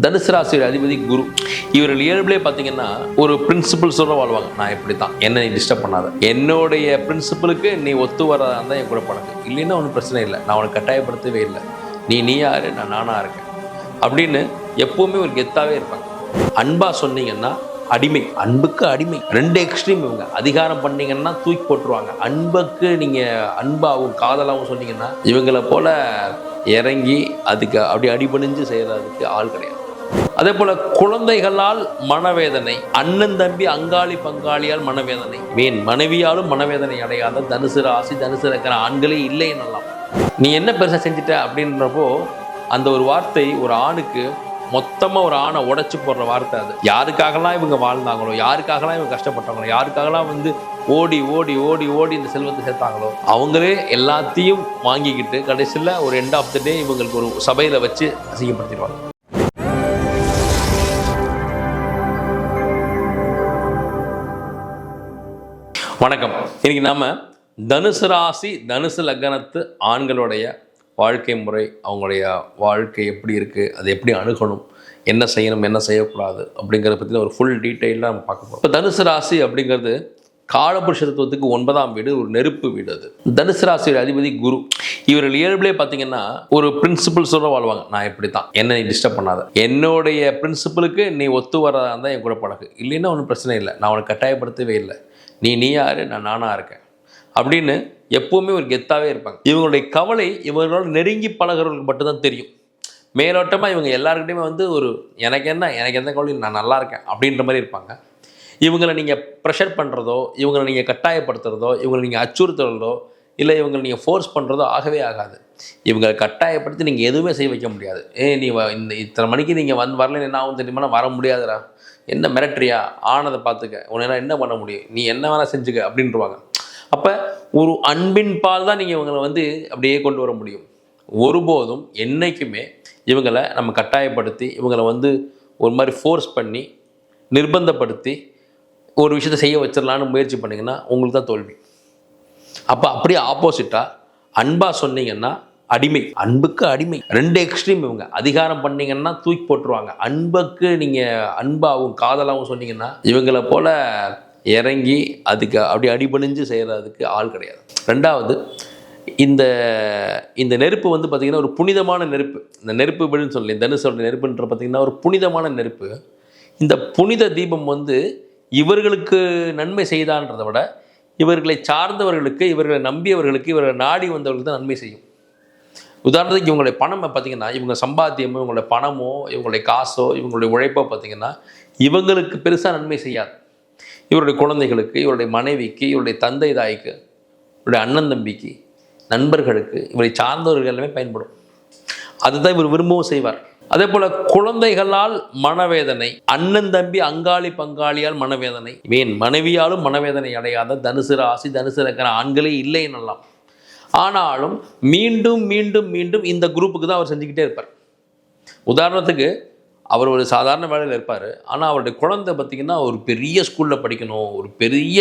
தனுசு ராசியோட அதிபதி குரு. இவர்கள் இயல்பிலே பார்த்தீங்கன்னா ஒரு பிரின்சிபல்ஸோட வாழ்வாங்க. நான் இப்படி தான் என்ன நீ டிஸ்டர்ப் பண்ணாத. என்னுடைய பிரின்சிபலுக்கு நீ ஒத்து வரதா இருந்தால் என் கூட பழகு. இல்லைன்னா ஒன்றும் பிரச்சனை இல்லை. நான் உனக்கு கட்டாயப்படுத்தவே இல்லை. நீ நீ யாரு? நான் நானா இருக்கேன். அப்படின்னு எப்போவுமே ஒரு கெத்தாகவே இருப்பாங்க. அன்பாக சொன்னீங்கன்னா அடிமை. அன்புக்கு அடிமை. ரெண்டு எக்ஸ்ட்ரீம் இவங்க. அதிகாரம் பண்ணீங்கன்னா தூக்கி போட்டுருவாங்க. அன்புக்கு நீங்கள் அன்பாகவும் காதலாகவும் சொன்னீங்கன்னா இவங்களை போல் இறங்கி அதுக்கு அப்படி அடிபணிஞ்சு செய்கிறதுக்கு ஆள் கிடையாது. அதே போல குழந்தைகளால் மனவேதனை அண்ணன் தம்பி அங்காளி பங்காளியால் மனவேதனை மீன் மனைவியாலும் மனவேதனை அடையாத தனுசு ராசி தனுசு இருக்கிற ஆண்களே இல்லை என்னலாம் நீ என்ன பெருசா செஞ்சுட்ட அப்படின்றப்போ அந்த ஒரு வார்த்தை ஒரு ஆணுக்கு மொத்தமாக ஒரு ஆணை உடச்சி போடுற வார்த்தை அது. யாருக்காகலாம் இவங்க வாழ்ந்தாங்களோ யாருக்காகலாம் இவங்க கஷ்டப்பட்டாங்களோ யாருக்காகலாம் வந்து ஓடி ஓடி ஓடி ஓடி இந்த செல்வத்தை சேர்த்தாங்களோ அவங்களே எல்லாத்தையும் வாங்கிக்கிட்டு கடைசியில் ஒரு எண்ட் ஆஃப் த டே இவங்களுக்கு ஒரு சபையில் வச்சு அசிங்கப்படுத்திடுவாங்க. வணக்கம். இன்னைக்கு நாம் தனுசு ராசி தனுசு லக்னத்து ஆண்களுடைய வாழ்க்கை முறை அவங்களுடைய வாழ்க்கை எப்படி இருக்குது அதை எப்படி அணுகணும் என்ன செய்யணும் என்ன செய்யக்கூடாது அப்படிங்கிறத பற்றி ஒரு ஃபுல் டீட்டெயிலாக நம்ம பார்க்க போகிறோம் இப்போ தனுசு ராசி அப்படிங்கிறது காலபுருஷ தத்துவத்துக்கு ஒன்பதாம் வீடு ஒரு நெருப்பு வீடு அது. தனுசு ராசியோட அதிபதி குரு. இவர்கள் இயல்பிலே பார்த்தீங்கன்னா ஒரு பிரின்சிபல்ஸோட வாழ்வாங்க. நான் இப்படி தான் என்ன நீ டிஸ்டர்ப் பண்ணாத. என்னுடைய பிரின்சிபலுக்கு நீ ஒத்து வரதா இருந்தால் என் கூட பழகு. இல்லைன்னா ஒன்றும் பிரச்சனை இல்லை. நான் உனக்கு கட்டாயப்படுத்தவே இல்லை. நீ நீ யாரு? நான் நானா இருக்கேன். அப்படின்னு எப்போவுமே ஒரு கெத்தாகவே இருப்பாங்க. இவங்களுடைய கவலை இவங்களோட நெருங்கி பழகிறவங்களுக்கு மட்டும்தான் தெரியும். மேலோட்டமாக இவங்க எல்லாருக்கிட்டையுமே வந்து ஒரு எனக்கு என்ன? எனக்கு எந்த கவலையும் நான் நல்லா இருக்கேன். அப்படின்ற மாதிரி இருப்பாங்க. இவங்களை நீங்கள் ப்ரெஷர் பண்ணுறதோ இவங்களை நீங்கள் கட்டாயப்படுத்துறதோ இவங்களை நீங்கள் அச்சுறுத்துறதோ இல்லை இவங்களை நீங்கள் ஃபோர்ஸ் பண்ணுறதோ ஆகவே ஆகாது. இவங்களை கட்டாயப்படுத்தி நீங்கள் எதுவுமே செய்ய வைக்க முடியாது. ஏ நீ வ- இந்த இத்தனை மணிக்கு நீங்கள் வந்து வரலன்னு என்ன ஆகும் தெரியுமா வர முடியாதுடா. என்ன மிரட்டுறியா? ஆனதை பார்த்துக்க. உன்னால் என்ன பண்ண முடியும்? நீ என்ன வேணால் செஞ்சுக்க அப்படின்றவாங்க. அப்போ ஒரு அன்பின் பால் தான் நீங்கள் இவங்களை வந்து அப்படியே கொண்டு வர முடியும். ஒருபோதும் என்றைக்குமே இவங்களை நம்ம கட்டாயப்படுத்தி இவங்களை வந்து ஒரு மாதிரி ஃபோர்ஸ் பண்ணி நிர்பந்தப்படுத்தி ஒரு விஷயத்தை செய்ய வச்சிடலான்னு முயற்சி பண்ணிங்கன்னா உங்களுக்கு தான் தோல்வி. அப்போ அப்படியே ஆப்போசிட்டாக அன்பாக சொன்னீங்கன்னா அடிமை. அன்புக்கு அடிமை. ரெண்டு எக்ஸ்ட்ரீம் இவங்க. அதிகாரம் பண்ணீங்கன்னா தூக்கி போட்டுருவாங்க. அன்புக்கு நீங்கள் அன்பாகவும் காதலாகவும் சொன்னீங்கன்னா இவங்களை போல இறங்கி அதுக்கு அப்படி அடிபணிஞ்சு செய்கிறதுக்கு ஆள் கிடையாது. ரெண்டாவது இந்த இந்த நெருப்பு வந்து பார்த்திங்கன்னா ஒரு புனிதமான நெருப்பு. இந்த நெருப்பு விழுன்னு சொல்லி தனுசோட நெருப்புன்ற பார்த்திங்கன்னா ஒரு புனிதமான நெருப்பு. இந்த புனித தீபம் வந்து இவர்களுக்கு நன்மை செய்தான்றதை விட இவர்களை சார்ந்தவர்களுக்கு இவர்களை நம்பியவர்களுக்கு இவர்களை நாடி வந்தவர்களுக்கு தான் நன்மை செய்யும். உதாரணத்துக்கு இவங்களுடைய பணம் பார்த்தீங்கன்னா இவங்க சம்பாத்தியமோ இவங்களுடைய பணமோ இவங்களுடைய காசோ இவங்களுடைய உழைப்போ பார்த்தீங்கன்னா இவங்களுக்கு பெருசாக நன்மை செய்யாது. இவருடைய குழந்தைகளுக்கு இவருடைய மனைவிக்கு இவருடைய தந்தை தாய்க்கு இவருடைய அண்ணன் தம்பிக்கு நண்பர்களுக்கு இவரை சார்ந்தவர்கள் எல்லாமே பயன்படும். அதுதான் இவர் விரும்பவும் செய்வார். அதே போல குழந்தைகளால் மனவேதனை அண்ணன் தம்பி அங்காளி பங்காளியால் மனவேதனை மீன் மனைவியாலும் மனவேதனை அடையாத தனுசு ராசி தனுசு இருக்கிற ஆண்களே இல்லை என்னலாம் ஆனாலும் மீண்டும் மீண்டும் மீண்டும் இந்த குரூப்புக்கு தான் அவர் செஞ்சுக்கிட்டே இருப்பார். உதாரணத்துக்கு அவர் ஒரு சாதாரண வேலையில் இருப்பார். ஆனால் அவருடைய குழந்தை பார்த்திங்கன்னா ஒரு பெரிய ஸ்கூலில் படிக்கணும் ஒரு பெரிய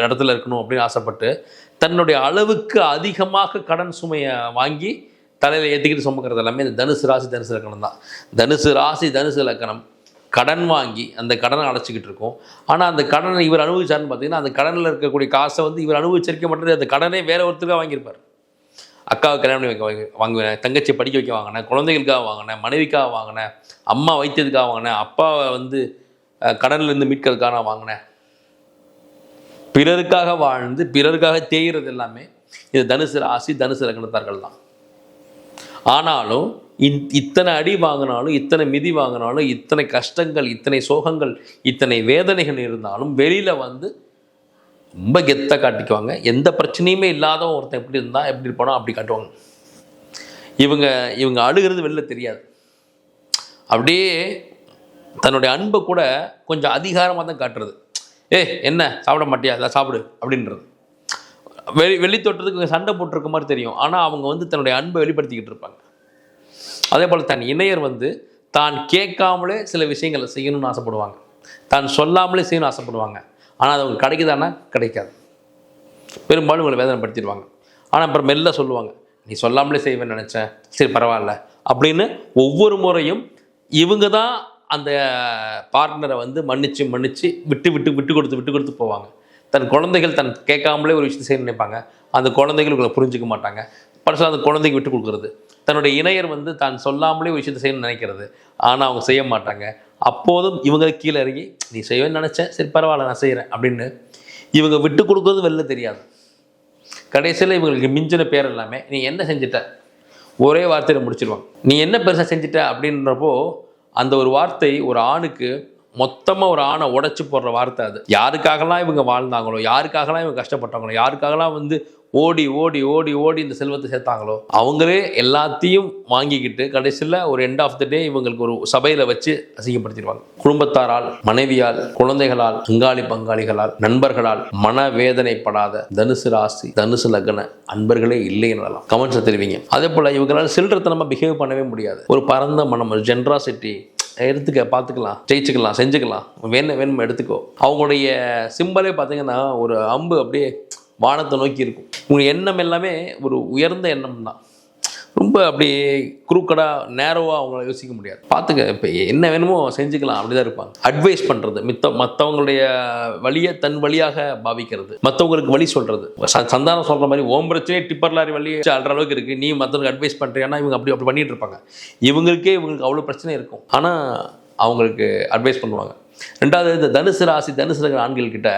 இடத்துல இருக்கணும் அப்படின்னு ஆசைப்பட்டு தன்னுடைய அளவுக்கு அதிகமாக கடன் சுமையை வாங்கி தலையில் ஏற்றிக்கிட்டு சுமக்கிறது எல்லாமே இந்த தனுசு ராசி தனுசு லக்கணம் தான். தனுசு ராசி தனுசு லக்கணம். கடன் வாங்கி அந்த கடனை அடைச்சிக்கிட்டு இருக்கோம். ஆனால் அந்த கடனை இவர் அனுபவிச்சார்னு பார்த்தீங்கன்னா அந்த கடனில் இருக்கக்கூடிய காசை வந்து இவர் அனுபவிச்சிருக்க மாட்டேங்குது. அந்த கடனே வேற ஒருத்தருக்காக வாங்கியிருப்பார். அக்காவுக்கு கல்யாணம் பண்ணி வைக்க வாங்குவேன். தங்கச்சி படிக்க வைக்க வாங்கினேன். குழந்தைகளுக்காக வாங்கினேன். மனைவிக்காக வாங்கினேன். அம்மா வைத்தியத்துக்காக வாங்கினேன். அப்பாவை வந்து கடன்லேருந்து இருந்து மீட்கிறதுக்காக நான் வாங்கினேன். பிறருக்காக வாழ்ந்து பிறருக்காக தேய்கிறது எல்லாமே இது தனுசு ராசி தனுசு லக்னத்தார்கள் தான். ஆனாலும் இத்தனை அடி வாங்கினாலும் இத்தனை மிதி வாங்கினாலும் இத்தனை கஷ்டங்கள் இத்தனை சோகங்கள் இத்தனை வேதனைகள் இருந்தாலும் வெளியில் வந்து ரொம்ப கெத்தாக காட்டிக்குவாங்க. எந்த பிரச்சனையுமே இல்லாதவன் ஒருத்தன் எப்படி இருந்தால் எப்படி இருப்பானோ அப்படி காட்டுவாங்க. இவங்க இவங்க அழுகிறது வெளில தெரியாது. அப்படியே தன்னுடைய அன்பை கூட கொஞ்சம் அதிகாரமாக தான் காட்டுறது. ஏ என்ன? சாப்பிட மாட்டியா? அதை சாப்பிடு. அப்படின்றது. வெளி வெளி தோற்றத்துக்கு சண்டை போட்டிருக்க மாதிரி தெரியும். ஆனால் அவங்க வந்து தன்னுடைய அன்பை வெளிப்படுத்திக்கிட்டு இருப்பாங்க. அதே போல் தன் இணையர் வந்து தான் கேட்காமலே சில விஷயங்களை செய்யணும்னு ஆசைப்படுவாங்க. தான் சொல்லாமலே செய்யணும்னு ஆசைப்படுவாங்க. ஆனால் அது அவங்க கிடைக்குதானா? கிடைக்காது. பெரும்பாலும் உங்களை வேதனைப்படுத்திடுவாங்க. ஆனால் அப்புறம் மெல்ல சொல்லுவாங்க. நீ சொல்லாமலே செய்வேன்னு நினச்சேன். சரி பரவாயில்ல. அப்படின்னு ஒவ்வொரு முறையும் இவங்க தான் அந்த பார்ட்னரை வந்து மன்னிச்சு மன்னிச்சு விட்டு விட்டு விட்டு கொடுத்து விட்டு கொடுத்து போவாங்க. தன் குழந்தைகள் தன் கேட்காமலே ஒரு விஷயத்தை செய்ய நினைப்பாங்க. அந்த குழந்தைகள் உங்களை புரிஞ்சுக்க மாட்டாங்க. பரிசு அந்த குழந்தைக்கு விட்டு கொடுக்குறது. தன்னுடைய இணையர் வந்து தான் சொல்லாமலே ஒரு விஷயத்தை செய்யணும்னு நினைக்கிறது. ஆனால் அவங்க செய்ய மாட்டாங்க. அப்போதும் இவங்களுக்கு கீழே இறங்கி நீ செய்வேன்னு நினச்சேன். சரி பரவாயில்ல நான் செய்கிறேன் அப்படின்னு இவங்க விட்டு கொடுக்குறது வெளில தெரியாது. கடைசியில் இவங்களுக்கு மிஞ்சின பேர் எல்லாமே நீ என்ன செஞ்சிட்ட? ஒரே வார்த்தையில் முடிச்சிருவாங்க. நீ என்ன பெருசாக செஞ்சிட்ட? அப்படின்றப்போ அந்த ஒரு வார்த்தை ஒரு ஆணுக்கு மொத்தமாக ஒரு ஆணை உடச்சி போடுற வார்த்தை அது. யாருக்காகலாம் இவங்க வாழ்ந்தாங்களோ யாருக்காகலாம் இவங்க கஷ்டப்பட்டாங்களோ யாருக்காகலாம் வந்து ஓடி ஓடி ஓடி ஓடி இந்த செல்வத்தை சேர்த்தாங்களோ அவங்களே எல்லாத்தையும் வாங்கிக்கிட்டு கடைசியில் ஒரு எண்ட் ஆஃப் த டே இவங்களுக்கு ஒரு சபையில் வச்சு அசிங்கப்படுத்திடுவாங்க. குடும்பத்தாரால் மனைவியால் குழந்தைகளால் பங்காளி பங்காளிகளால் நண்பர்களால் மனவேதனைப்படாத தனுசு ராசி தனுசு லக்ன அன்பர்களே இல்லை எனலாம். கமெண்ட்ஸை தெரிவிங்க. அதே போல் இவங்களால் சில்லறத்தனமாக பிஹேவ் பண்ணவே முடியாது. ஒரு பரந்த மனம் ஒரு ஜென்ராசிட்டி எடுத்துக்க பார்த்துக்கலாம் ஜெயிச்சுக்கலாம் செஞ்சுக்கலாம். வேணும் வேணும் எடுத்துக்கோ. அவங்களுடைய சிம்பலே பார்த்தீங்கன்னா ஒரு அம்பு அப்படியே வானத்தை நோக்கி இருக்கும். உங்கள் எண்ணம் எல்லாமே ஒரு உயர்ந்த எண்ணம் தான் ரொம்ப அப்படி குறுக்கடாக நேரோவாக அவங்கள யோசிக்க முடியாது. பார்த்துக்க இப்போ என்ன வேணுமோ செஞ்சுக்கலாம் அப்படி தான் இருப்பாங்க. அட்வைஸ் பண்ணுறது மித்த மற்றவங்களுடைய வழியை தன் வழியாக பாவிக்கிறது மற்றவங்களுக்கு வழி சொல்கிறது சந்தானம் சொல்கிற மாதிரி ஓம் பிரச்சனையே டிப்பர் லாரி வழி அல்ற அளவுக்கு இருக்குது நீ மற்றவங்களுக்கு அட்வைஸ் பண்ணுறியானா இவங்க அப்படி அப்படி பண்ணிகிட்டு இருப்பாங்க. இவங்களுக்கே இவங்களுக்கு அவ்வளோ பிரச்சனை இருக்கும். ஆனால் அவங்களுக்கு அட்வைஸ் பண்ணுவாங்க. ரெண்டாவது இந்த தனுசு ராசி தனுசு இருக்கிற ஆண்கள் கிட்ட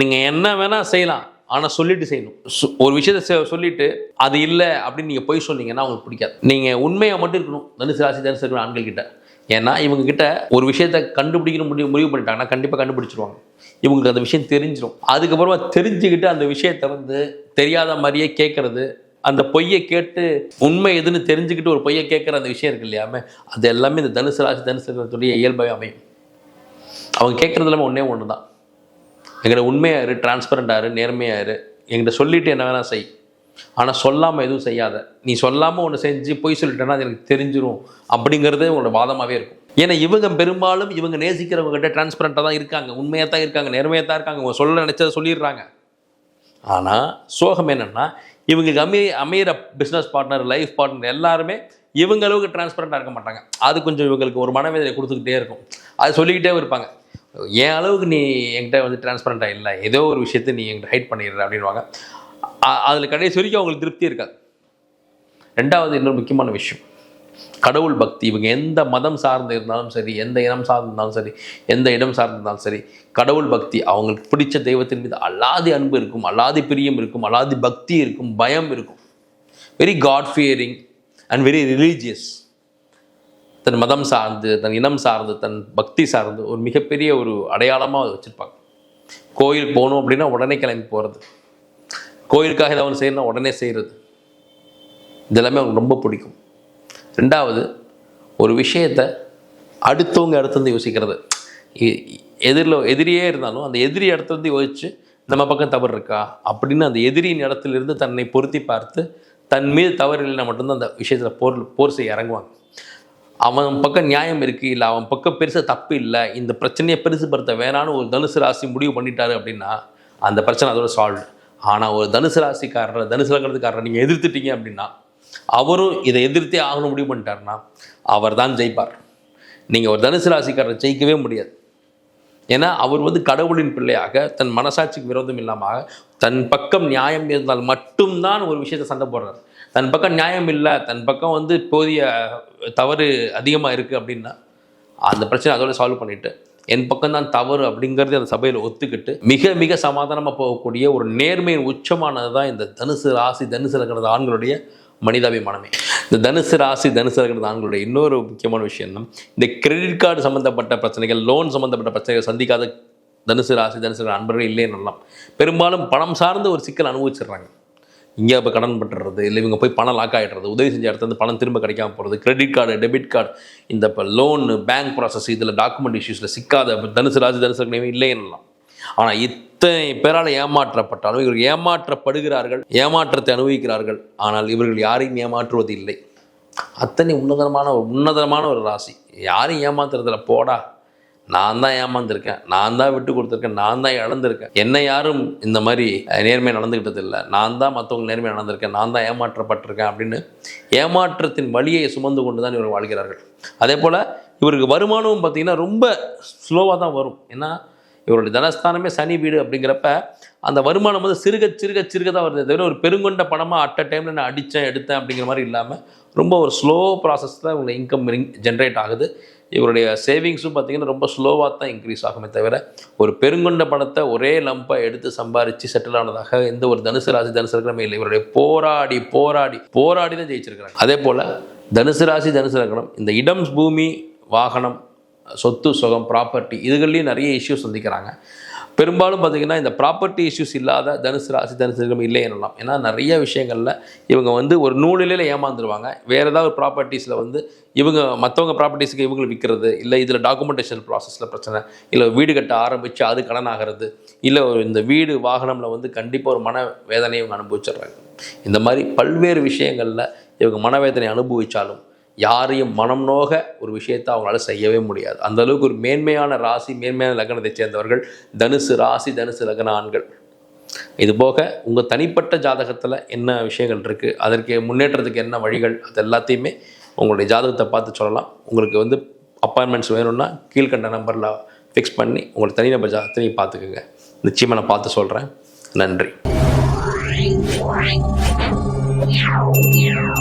நீங்கள் என்ன வேணால் செய்யலாம். ஆனால் சொல்லிட்டு செய்யணும். சு- ஒரு விஷயத்தை செ- சொல்லிட்டு அது இல்லை அப்படின்னு நீங்கள் பொய் சொன்னீங்கன்னா அவங்களுக்கு பிடிக்காது. நீங்கள் உண்மையாக மட்டும் இருக்கணும். தனுசு ராசி தனுசு இருக்கிற ஆண்கள் கிட்ட ஏன்னா இவங்க கிட்ட ஒரு விஷயத்தை கண்டுபிடிக்கணும் முடிவு முடிவு பண்ணிட்டாங்கன்னா கண்டிப்பாக கண்டுபிடிச்சிருவாங்க. இவங்களுக்கு அந்த விஷயம் தெரிஞ்சிடும் அதுக்கப்புறமா தெரிஞ்சுக்கிட்டு அந்த விஷயத்தை வந்து தெரியாத மாதிரியே கேட்கறது அந்த பொய்யை கேட்டு உண்மை எதுன்னு தெரிஞ்சுக்கிட்டு ஒரு பொய்யை கேட்குற அந்த விஷயம் இருக்கு இல்லையாமே அது எல்லாமே இந்த தனுசு ராசி தனுசு இருக்கிறதுடைய இயல்பாகவே அமையும். அவங்க கேட்குறது எல்லாமே ஒன்றே ஒன்று தான் எங்கிட்ட உண்மையாரு டிரான்ஸ்பரண்டாரு நேர்மையாரு எங்கிட்ட சொல்லிவிட்டு சொல்லிட்டு என்ன வேணால் செய். ஆனால் சொல்லாமல் எதுவும் செய்யாத. நீ சொல்லாமல் ஒன்று செஞ்சு பொய் சொல்லிட்டேன்னா அது எனக்கு தெரிஞ்சிடும் அப்படிங்கிறது உங்களோட வாதமாகவே இருக்கும். ஏன்னா இவங்க பெரும்பாலும் இவங்க நேசிக்கிறவங்க கிட்ட டிரான்ஸ்பரண்ட்டாக தான் இருக்காங்க. உண்மையாக தான் இருக்காங்க நேர்மையாக தான் இருக்காங்க. அவங்க சொல்ல நினச்சதை சொல்லிடுறாங்க. ஆனால் சோகம் என்னென்னா இவங்களுக்கு அமைய அமையிற பிஸ்னஸ் பார்ட்னர் லைஃப் பார்ட்னர் எல்லாருமே இவங்க அளவுக்கு டிரான்ஸ்பரண்ட்டாக இருக்க மாட்டாங்க. அது கொஞ்சம் இவங்களுக்கு ஒரு மனவேதனை கொடுத்துக்கிட்டே இருக்கும். அது சொல்லிக்கிட்டே இருப்பாங்க. என் அளவுக்கு நீ என்கிட்ட வந்து டிரான்ஸ்பரண்ட்டாக இல்லை. ஏதோ ஒரு விஷயத்தை நீ என்கிட்ட ஹைட் பண்ணிடுற அப்படின்வாங்க அதில் கடைசி வரைக்கும் அவங்களுக்கு திருப்தி இருக்காது. ரெண்டாவது இன்னொரு முக்கியமான விஷயம். கடவுள் பக்தி இவங்க எந்த மதம் சார்ந்து இருந்தாலும் சரி எந்த இனம் சார்ந்திருந்தாலும் சரி எந்த இடம் சார்ந்திருந்தாலும் சரி கடவுள் பக்தி அவங்களுக்கு பிடிச்ச தெய்வத்தின் மீது அல்லாதி அன்பு இருக்கும் அல்லாதி பிரியம் இருக்கும் அல்லாதி பக்தி இருக்கும் பயம் இருக்கும். Very God fearing and very religious தன் மதம் சார்ந்து தன் இனம் சார்ந்து தன் பக்தி சார்ந்து ஒரு மிகப்பெரிய ஒரு அடையாளமாக வச்சுருப்பாங்க. கோயில் போகணும் அப்படின்னா உடனே கிளம்பி போகிறது கோயிலுக்காக ஏதாவது ஒன்று செய்யணும் உடனே செய்கிறது இதெல்லாமே அவங்களுக்கு ரொம்ப பிடிக்கும். ரெண்டாவது ஒரு விஷயத்தை அடுத்தவங்க அடுத்தது யோசிக்கிறது. எதிரில் எதிரியே இருந்தாலும் அந்த எதிரி இடத்துலேருந்து யோசிச்சு நம்ம பக்கம் தவறு இருக்கா? அப்படின்னு அந்த எதிரியின் இடத்துலேருந்து தன்னை பொருத்தி பார்த்து தன் மீது தவறு இல்லைன்னா மட்டும்தான் அந்த விஷயத்தில் போர் போர் செய்ய இறங்குவாங்க. அவன் பக்கம் நியாயம் இருக்குது இல்லை அவன் பக்கம் பெருசாக தப்பு இல்லை இந்த பிரச்சனையை பெருசுப்படுத்த வேணான்னு ஒரு தனுசு ராசி முடிவு பண்ணிட்டாரு அப்படின்னா அந்த பிரச்சனை அதோட சால்வ் ஆனால் ஒரு தனுசு ராசிக்காரரை தனுசு லக்னத்துக்காரரை நீங்கள் எதிர்த்துட்டீங்க அப்படின்னா அவரும் இதை எதிர்த்தே ஆகணும் முடிவு பண்ணிட்டாருன்னா அவர் தான் ஜெயிப்பார். நீங்கள் ஒரு தனுசு ராசிக்காரரை ஜெயிக்கவே முடியாது. ஏன்னா அவர் வந்து கடவுளின் பிள்ளையாக தன் மனசாட்சிக்கு விரோதம் இல்லாமல் தன் பக்கம் நியாயம் இருந்தால் மட்டும்தான் ஒரு விஷயத்தை சண்டை போடுறார். தன் பக்கம் நியாயம் இல்லை தன் பக்கம் வந்து போதிய தவறு அதிகமாக இருக்குது அப்படின்னா அந்த பிரச்சனை அதோட சால்வ் பண்ணிட்டு என் பக்கம் தான் தவறு அப்படிங்கிறது அந்த சபையில் ஒத்துக்கிட்டு மிக மிக சமாதானமாக போகக்கூடிய ஒரு நேர்மையின் உச்சமானது தான் இந்த தனுசு ராசி தனுசு இருக்கிறது ஆண்களுடைய மனிதாபிமானமே. இந்த தனுசு ராசி தனுசு இருக்கிறது ஆண்களுடைய இன்னொரு முக்கியமான விஷயம் தான் இந்த கிரெடிட் கார்டு சம்மந்தப்பட்ட பிரச்சனைகள் லோன் சம்மந்தப்பட்ட பிரச்சனைகள் சந்திக்காத தனுசு ராசி தனுசு அன்பர்கள் இல்லைன்னு சொல்லலாம். பெரும்பாலும் பணம் சார்ந்த ஒரு சிக்கல் அனுபவிச்சிடுறாங்க. இங்கே போய் கடன் பண்ணுறது இல்லை இவங்க போய் பணம் லாக் ஆகிடுறது உதவி செஞ்ச இடத்துல பணம் திரும்ப கிடைக்காம போகிறது கிரெடிட் கார்டு டெபிட் கார்டு இந்த இப்போ லோனு பேங்க் ப்ராசஸ் இதில் டாக்குமெண்ட் இஷ்யூஸில் சிக்காத தனுசு ராஜு தனுசு லக்னமே இல்லைன்னலாம் ஆனால் இத்தனை பேரால் ஏமாற்றப்பட்டாலும் இவர்கள் ஏமாற்றப்படுகிறார்கள் ஏமாற்றத்தை அனுபவிக்கிறார்கள் ஆனால் இவர்கள் யாரையும் ஏமாற்றுவது இல்லை அத்தனை உன்னதமான ஒரு உன்னதமான ஒரு ராசி. யாரையும் ஏமாத்துறதுல போடா. நான் தான் ஏமாந்துருக்கேன் நான் தான் விட்டு கொடுத்துருக்கேன் நான் தான் இழந்திருக்கேன். என்னை யாரும் இந்த மாதிரி நேர்மை நடந்துக்கிட்டது இல்லை. நான் தான் மற்றவங்க நேர்மை நடந்திருக்கேன் நான் தான் ஏமாற்றப்பட்டிருக்கேன் அப்படின்னு ஏமாற்றத்தின் வழியை சுமந்து கொண்டு தான் இவர்கள் வாழ்கிறார்கள். அதே போல் இவருக்கு வருமானமும் பார்த்தீங்கன்னா ரொம்ப ஸ்லோவாக தான் வரும். ஏன்னா இவருடைய தனஸ்தானமே சனி வீடு அப்படிங்கிறப்ப அந்த வருமானம் வந்து சிறுக சிறுக சிறுக தான் வருது தவிர ஒரு பெருங்கொண்ட பணமாக அட் அ டைமில் நான் அடித்தேன் எடுத்தேன் அப்படிங்கிற மாதிரி இல்லாமல் ரொம்ப ஒரு ஸ்லோ ப்ராசஸில் இவங்க இன்கம் ஜென்ரேட் ஆகுது. இவருடைய சேவிங்ஸும் பார்த்திங்கன்னா ரொம்ப ஸ்லோவாக தான் இன்க்ரீஸ் ஆகுமே தவிர ஒரு பெருங்கொண்ட பணத்தை ஒரே லம்பாக எடுத்து சம்பாரித்து செட்டில் ஆனதாக எந்த ஒரு தனுசு ராசி தனுசு லக்னமே இல்லை. இவருடைய போராடி போராடி போராடி தான் ஜெயிச்சிருக்கிறாங்க. அதே போல் தனுசு ராசி தனுசு லக்னம் இந்த இடம் பூமி வாகனம் சொத்து சுகம் ப்ராப்பர்ட்டி இதுகள்லேயும் நிறைய இஷ்யூஸ் சந்திக்கிறாங்க. பெரும்பாலும் பார்த்தீங்கன்னா இந்த ப்ராப்பர்ட்டி இஷ்யூஸ் இல்லாத தனுசு ராசி தனுசு லக்னம் இல்லை எனலாம். ஏன்னா நிறைய விஷயங்களில் இவங்க வந்து ஒரு நூலிலையில் ஏமாந்துருவாங்க. வேறு ஏதாவது ப்ராப்பர்ட்டிஸில் வந்து இவங்க மற்றவங்க ப்ராப்பர்ட்டிஸ்க்கு இவங்க விற்கிறது இல்லை இதில் டாக்குமெண்டேஷன் ப்ராசஸில் பிரச்சனை இல்லை வீடு கட்ட ஆரம்பித்து அது கடன் ஆகிறது இல்லை ஒரு இந்த வீடு வாகனமில் வந்து கண்டிப்பாக ஒரு மன வேதனையை இவங்க அனுபவிச்சிடுறாங்க. இந்த மாதிரி பல்வேறு விஷயங்களில் இவங்க மனவேதனை அனுபவித்தாலும் யாரையும் மனம் நோக ஒரு விஷயத்தை அவங்களால செய்யவே முடியாது. அந்த அளவுக்கு ஒரு மேன்மையான ராசி மேன்மையான லக்னத்தை சேர்ந்தவர்கள் தனுசு ராசி தனுசு லக்ன ஆண்கள். இது போக உங்கள் தனிப்பட்ட ஜாதகத்தில் என்ன விஷயங்கள் இருக்குது அதற்கு முன்னேற்றத்துக்கு என்ன வழிகள்? அது எல்லாத்தையுமே உங்களுடைய ஜாதகத்தை பார்த்து சொல்லலாம். உங்களுக்கு வந்து அப்பாயின்மெண்ட்ஸ் வேணும்னா கீழ்கண்ட நம்பரில் ஃபிக்ஸ் பண்ணி உங்களை தனிநபர் ஜாதகத்தையும் பார்த்துக்குங்க. நிச்சயமாக நான் பார்த்து சொல்கிறேன் நன்றி.